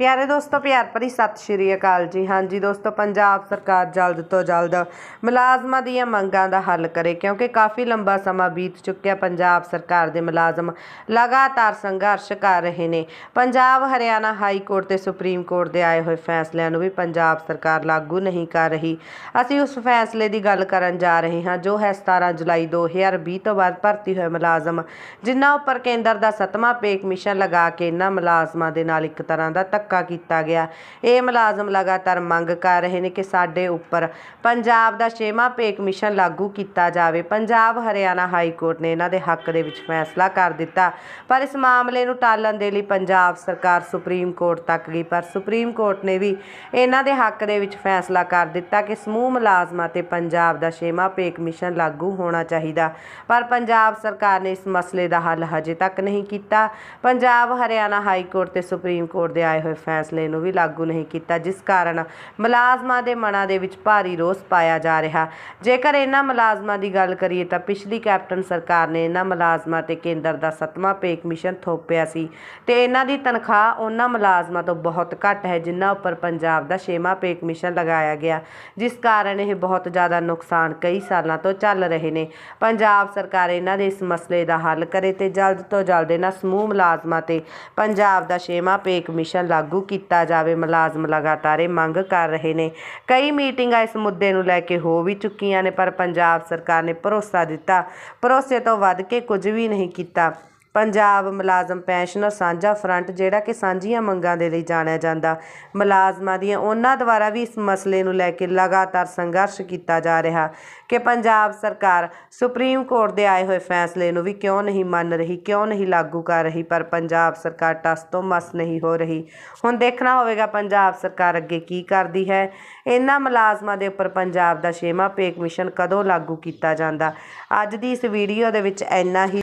ਪਿਆਰੇ ਦੋਸਤੋ, ਪਿਆਰ ਭਰੀ ਸਤਿ ਸ਼੍ਰੀ ਅਕਾਲ ਜੀ। ਹਾਂਜੀ ਦੋਸਤੋ, ਪੰਜਾਬ ਸਰਕਾਰ ਜਲਦ ਤੋਂ ਜਲਦ ਮੁਲਾਜ਼ਮਾਂ ਦੀਆਂ ਮੰਗਾਂ ਦਾ ਹੱਲ ਕਰੇ, ਕਿਉਂਕਿ ਕਾਫੀ ਲੰਬਾ ਸਮਾਂ ਬੀਤ ਚੁੱਕਿਆ ਪੰਜਾਬ ਸਰਕਾਰ ਦੇ ਮੁਲਾਜ਼ਮ ਲਗਾਤਾਰ ਸੰਘਰਸ਼ ਕਰ ਰਹੇ ਨੇ। ਪੰਜਾਬ, ਹਰਿਆਣਾ ਹਾਈ ਕੋਰਟ ਤੇ ਸੁਪਰੀਮ ਕੋਰਟ ਦੇ ਆਏ ਹੋਏ ਫੈਸਲਿਆਂ ਨੂੰ ਵੀ ਪੰਜਾਬ ਸਰਕਾਰ ਲਾਗੂ ਨਹੀਂ ਕਰ ਰਹੀ। ਅਸੀਂ ਉਸ ਫੈਸਲੇ ਦੀ ਗੱਲ ਕਰਨ ਜਾ ਰਹੇ ਹਾਂ, ਜੋ ਹੈ 17 ਜੁਲਾਈ 2020 ਤੋਂ ਬਾਅਦ ਭਰਤੀ ਹੋਏ ਮੁਲਾਜ਼ਮ, ਜਿਨ੍ਹਾਂ ਉੱਪਰ ਕੇਂਦਰ ਦਾ ਸੱਤਵਾਂ ਪੇ ਕਮਿਸ਼ਨ ਲਗਾ ਕੇ ਇਹਨਾਂ ਮੁਲਾਜ਼ਮਾਂ ਦੇ ਨਾਲ ਇੱਕ ਤਰ੍ਹਾਂ ਦਾ ਤੱਕ ਧੱਕਾ ਕੀਤਾ ਗਿਆ। ਇਹ ਮੁਲਾਜ਼ਮ ਲਗਾਤਾਰ ਮੰਗ ਕਰ ਰਹੇ ਨੇ ਕਿ ਸਾਡੇ ਉੱਪਰ ਪੰਜਾਬ ਦਾ ਛੇਵਾਂ ਪੇ ਕਮਿਸ਼ਨ ਲਾਗੂ ਕੀਤਾ ਜਾਵੇ। ਪੰਜਾਬ, ਹਰਿਆਣਾ ਹਾਈ ਕੋਰਟ ਨੇ ਇਹਨਾਂ ਦੇ ਹੱਕ ਦੇ ਵਿੱਚ ਫੈਸਲਾ ਕਰ ਦਿੱਤਾ। ਪਰ ਇਸ ਮਾਮਲੇ ਨੂੰ ਟਾਲਣ ਦੇ ਲਈ ਪੰਜਾਬ ਸਰਕਾਰ ਸੁਪਰੀਮ ਕੋਰਟ ਤੱਕ ਗਈ। ਪਰ ਸੁਪਰੀਮ ਕੋਰਟ ਨੇ ਵੀ ਇਹਨਾਂ ਦੇ ਹੱਕ ਦੇ ਵਿੱਚ ਫੈਸਲਾ ਕਰ ਦਿੱਤਾ ਕਿ ਸਮੂਹ ਮੁਲਾਜ਼ਮਾਂ ਤੇ ਪੰਜਾਬ ਦਾ ਛੇਵਾਂ ਪੇ ਕਮਿਸ਼ਨ ਲਾਗੂ ਹੋਣਾ ਚਾਹੀਦਾ। ਪਰ ਪੰਜਾਬ ਸਰਕਾਰ ਨੇ ਇਸ ਮਸਲੇ ਦਾ ਹੱਲ ਹਜੇ ਤੱਕ ਨਹੀਂ ਕੀਤਾ। ਪੰਜਾਬ, ਹਰਿਆਣਾ ਹਾਈ ਕੋਰਟ ਤੇ ਸੁਪਰੀਮ ਕੋਰਟ ਦੇ ਆਏ ਹੋਏ ਫੈਸਲੇ ਨੂੰ ਵੀ ਲਾਗੂ ਨਹੀਂ ਕੀਤਾ, ਜਿਸ ਕਾਰਨ ਮੁਲਾਜ਼ਮਾਂ ਦੇ ਮਨਾਂ ਦੇ ਵਿੱਚ ਭਾਰੀ ਰੋਸ ਪਾਇਆ ਜਾ ਰਿਹਾ। ਜੇਕਰ ਇਹਨਾਂ ਮੁਲਾਜ਼ਮਾਂ ਦੀ ਗੱਲ ਕਰੀਏ ਤਾਂ ਪਿਛਲੀ ਕੈਪਟਨ ਸਰਕਾਰ ਨੇ ਇਹਨਾਂ ਮੁਲਾਜ਼ਮਾਂ ਤੇ ਕੇਂਦਰ ਦਾ ਸੱਤਵਾਂ ਪੇ ਕਮਿਸ਼ਨ ਥੋਪਿਆ ਸੀ ਤੇ ਇਹਨਾਂ ਦੀ ਤਨਖਾਹ ਉਹਨਾਂ ਮੁਲਾਜ਼ਮਾਂ ਤੋਂ ਬਹੁਤ ਘੱਟ ਹੈ, ਜਿਨ੍ਹਾਂ ਉੱਪਰ ਪੰਜਾਬ ਦਾ ਛੇਵਾਂ ਪੇ ਕਮਿਸ਼ਨ ਲਗਾਇਆ ਗਿਆ, ਜਿਸ ਕਾਰਨ ਇਹ ਬਹੁਤ ਜ਼ਿਆਦਾ ਨੁਕਸਾਨ ਕਈ ਸਾਲਾਂ ਤੋਂ ਚੱਲ ਰਹੇ ਨੇ। ਪੰਜਾਬ ਸਰਕਾਰ ਇਹਨਾਂ ਦੇ ਇਸ ਮਸਲੇ ਦਾ ਹੱਲ ਕਰੇ ਤੇ ਜਲਦ ਤੋਂ ਜਲਦ ਇਹਨਾਂ ਸਮੂਹ ਮੁਲਾਜ਼ਮਾਂ ਤੇ ਪੰਜਾਬ ਦਾ ਛੇਵਾਂ ਪੇ ਕਮਿਸ਼ਨ ਲਾਗੂ ਕੀਤਾ ਜਾਵੇ। ਮੁਲਾਜ਼ਮ ਲਗਾਤਾਰ ਇਹ ਮੰਗ ਕਰ ਰਹੇ ਨੇ। ਕਈ ਮੀਟਿੰਗਾਂ ਇਸ ਮੁੱਦੇ ਨੂੰ ਲੈ ਕੇ ਹੋ ਵੀ ਚੁੱਕੀਆਂ ਨੇ, ਪਰ ਪੰਜਾਬ ਸਰਕਾਰ ਨੇ ਭਰੋਸਾ ਦਿੱਤਾ। ਭਰੋਸੇ ਤੋਂ ਵੱਧ ਕੇ ਕੁਝ ਵੀ ਨਹੀਂ ਕੀਤਾ। ਪੰਜਾਬ ਮੁਲਾਜ਼ਮ ਪੈਨਸ਼ਨਰ ਸਾਂਝਾ ਫਰੰਟ, ਜਿਹੜਾ ਕਿ ਸਾਂਝੀਆਂ ਮੰਗਾਂ ਦੇ ਲਈ ਜਾਣਿਆ ਜਾਂਦਾ। ਮੁਲਾਜ਼ਮਾਂ ਦੀਆਂ ਉਹਨਾਂ ਦੁਆਰਾ ਵੀ ਇਸ ਮਸਲੇ ਨੂੰ ਲੈ ਕੇ ਲਗਾਤਾਰ ਸੰਘਰਸ਼ ਕੀਤਾ ਜਾ ਰਿਹਾ ਕਿ ਪੰਜਾਬ ਸਰਕਾਰ ਸੁਪਰੀਮ ਕੋਰਟ ਦੇ ਆਏ ਹੋਏ ਫੈਸਲੇ ਨੂੰ ਵੀ ਕਿਉਂ ਨਹੀਂ ਮੰਨ ਰਹੀ, ਕਿਉਂ ਨਹੀਂ ਲਾਗੂ ਕਰ ਰਹੀ, ਪਰ ਪੰਜਾਬ ਸਰਕਾਰ ਟਸ ਤੋਂ ਮਸ ਨਹੀਂ ਹੋ ਰਹੀ। ਹੁਣ ਦੇਖਣਾ ਹੋਵੇਗਾ ਪੰਜਾਬ ਸਰਕਾਰ ਅੱਗੇ ਕੀ ਕਰਦੀ ਹੈ। ਇਹਨਾਂ ਮੁਲਾਜ਼ਮਾਂ ਦੇ ਉੱਪਰ ਪੰਜਾਬ ਦਾ ਛੇਵਾਂ ਪੇ ਕਮਿਸ਼ਨ ਕਦੋਂ ਲਾਗੂ ਕੀਤਾ ਜਾਂਦਾ। ਅੱਜ ਦੀ ਇਸ ਵੀਡੀਓ ਦੇ ਵਿੱਚ ਇੰਨਾ ਹੀ।